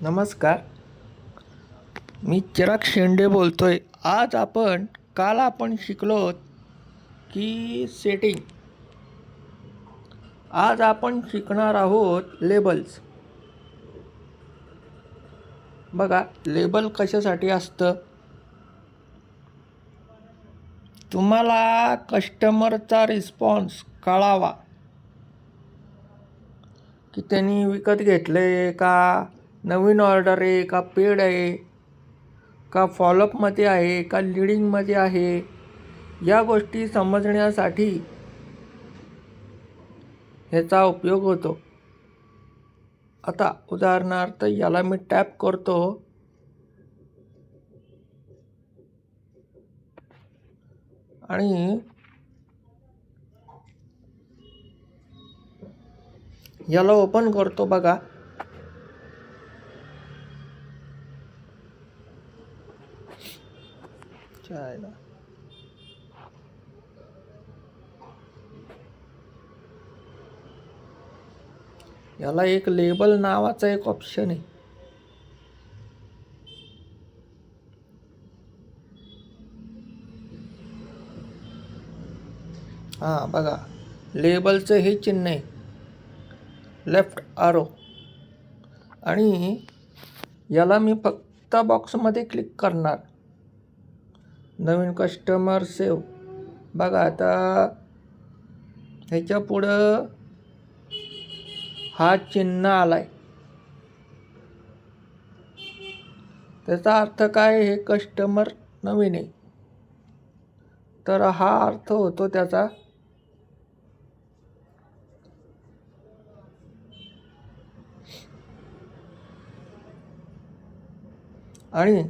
नमस्कार. मी चिराग शेंडे बोलतो आहे आज आपण काल आपण शिकलो की सेटिंग आज आपण शिकणार आहोत लेबल्स बघा लेबल कशासाठी असतं? तुम्हाला कस्टमरचा रिस्पॉन्स कळावा. की त्यांनी विकत घेतलं आहे का? नवीन ऑर्डर आहे का पेड आहे का फॉलोअपमध्ये आहे का लिडिंगमध्ये आहे या गोष्टी समजण्यासाठी ह्याचा उपयोग होतो. आता उदाहरणार्थ याला मी टॅप करतो. आणि याला ओपन करतो बघा. शाळेला याला एक लेबल नावाचा एक ऑप्शन आहे. हां बघा. लेबलचं हे चिन्ह आहे. लेफ्ट आरो आणि याला मी फक्त बॉक्समध्ये क्लिक करणार. नवीन कस्टमर सेव. बघा आता ह्याच्या पुढं हा चिन्ह आलाय. त्याचा अर्थ काय? हे कस्टमर नवीन आहे. तर हा अर्थ होतो त्याचा आणि